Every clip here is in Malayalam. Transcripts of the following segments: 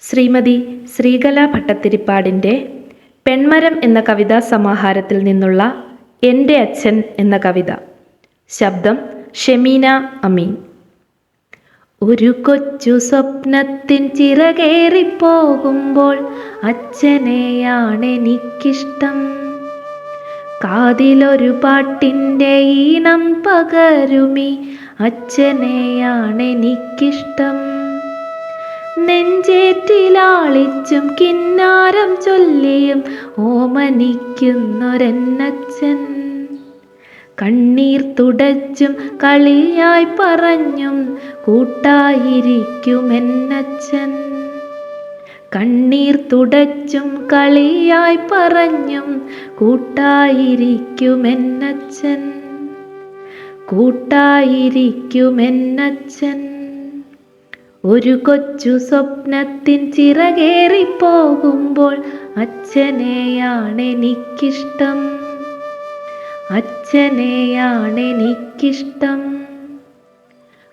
ശ്രീമതി ശ്രീകല ഭട്ടത്തിരിപ്പാടിന്റെ പെൺമരം എന്ന കവിതാ സമാഹാരത്തിൽ നിന്നുള്ള എന്റെ അച്ഛൻ എന്ന കവിത. ശബ്ദം ഷെമീന അമീൻ. ഒരു കൊച്ചു സ്വപ്നത്തിൻ ചിറകേറിപ്പോകുമ്പോൾ അച്ഛനെയാണെനിക്കിഷ്ടം. കാതിലൊരു പാട്ടിന്റെ ഈണം പകരുമി അച്ഛനെയാണെനിക്കിഷ്ടം. നെഞ്ചേറ്റിലാളിച്ചും കിന്നാരം ചൊല്ലിയും ഓമനിക്കുന്നൊരെന്നച്ഛൻ കണ്ണീർ തുടച്ചും കളിയായി പറഞ്ഞും കൂട്ടായിരിക്കുമെന്നച്ഛൻ. കണ്ണീർ തുടച്ചും കളിയായി പറഞ്ഞും കൂട്ടായിരിക്കുമെന്നച്ഛൻ. കൂട്ടായിരിക്കുമെന്നച്ഛൻ. ഒരു കൊച്ചു സ്വപ്നത്തിൻ ചിറകേറിപ്പോകുമ്പോൾ അച്ഛനെയാണെനിക്കിഷ്ടം. അച്ഛനെയാണെനിക്കിഷ്ടം.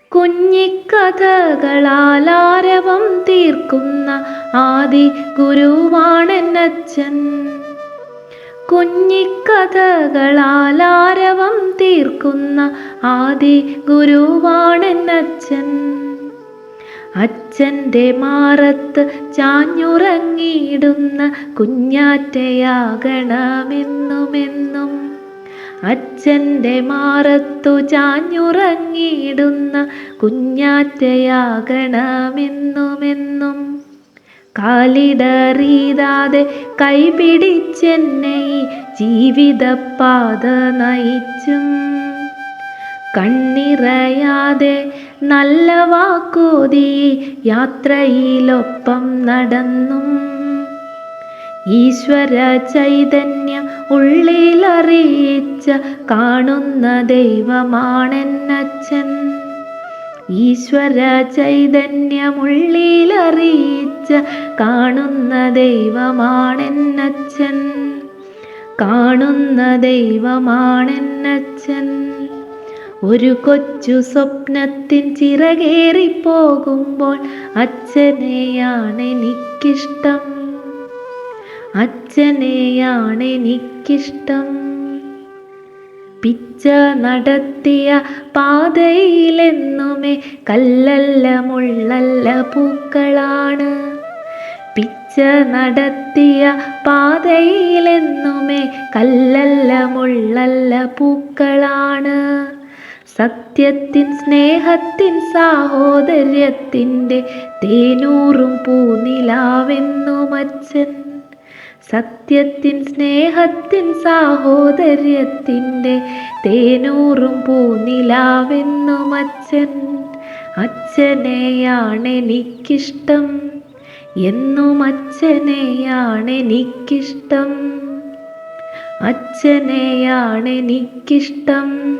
കുഞ്ഞിക്കഥകളാലാരവം തീർക്കുന്ന ആദി ഗുരുവാണെന്നച്ഛൻ. കുഞ്ഞിക്കഥകളാലാരവം തീർക്കുന്ന ആദി ഗുരുവാണെന്നച്ഛൻ. അച്ഛന്റെ മാറത്ത് ചാഞ്ഞുറങ്ങിയിടുന്ന കുഞ്ഞാറ്റയാകണമെന്നുമെന്നും അച്ഛന്റെ മാറത്തു ചാഞ്ഞുറങ്ങിയിടുന്ന കുഞ്ഞാറ്റയാകണമെന്നുമെന്നും കാലിടറിയാതെ കൈപിടിച്ചെന്നെ ജീവിതപാത നയിച്ചും കണ്ണിറയാതെ നല്ല വാക്കോതി യാത്രയിലൊപ്പം നടന്നും. ഈശ്വര ചൈതന്യം ഉള്ളിലറിയിച്ച കാണുന്ന ദൈവമാണെന്നച്ഛൻ. ഈശ്വര ചൈതന്യം ഉള്ളിലറിയിച്ച കാണുന്ന ദൈവമാണെന്നച്ഛൻ. കാണുന്ന ദൈവമാണെന്നച്ഛൻ. ഒരു കൊച്ചു സ്വപ്നത്തിൻ ചിറകേറി പോകുമ്പോൾ അച്ഛനെയാണ് എനിക്കിഷ്ടം അച്ഛനെയാണ് എനിക്കിഷ്ടം പിച്ച നടത്തിയ പാതയിലെന്നുമേ കല്ലല്ല മുള്ളല്ല പൂക്കളാണ്. പിച്ച നടത്തിയ പാതയിലെന്നുമേ കല്ലല്ല മുള്ളല്ല പൂക്കളാണ്. സത്യത്തിൻ സ്നേഹത്തിൻ സാഹോദര്യത്തിന്റെ തേനൂറും പൂനിലാവെന്നു മച്ചൻ. സത്യത്തിൻ സ്നേഹത്തിൻ സാഹോദര്യത്തിന്റെ തേനൂറും പൂനിലാവെന്നു മച്ചൻ. അച്ഛനെയാണെനിക്കിഷ്ടം എന്നും അച്ഛനെയാണെനിക്കിഷ്ടം. അച്ഛനെയാണെനിക്കിഷ്ടം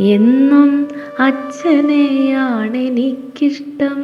എന്നും അച്ഛനെയാണെനിക്കിഷ്ടം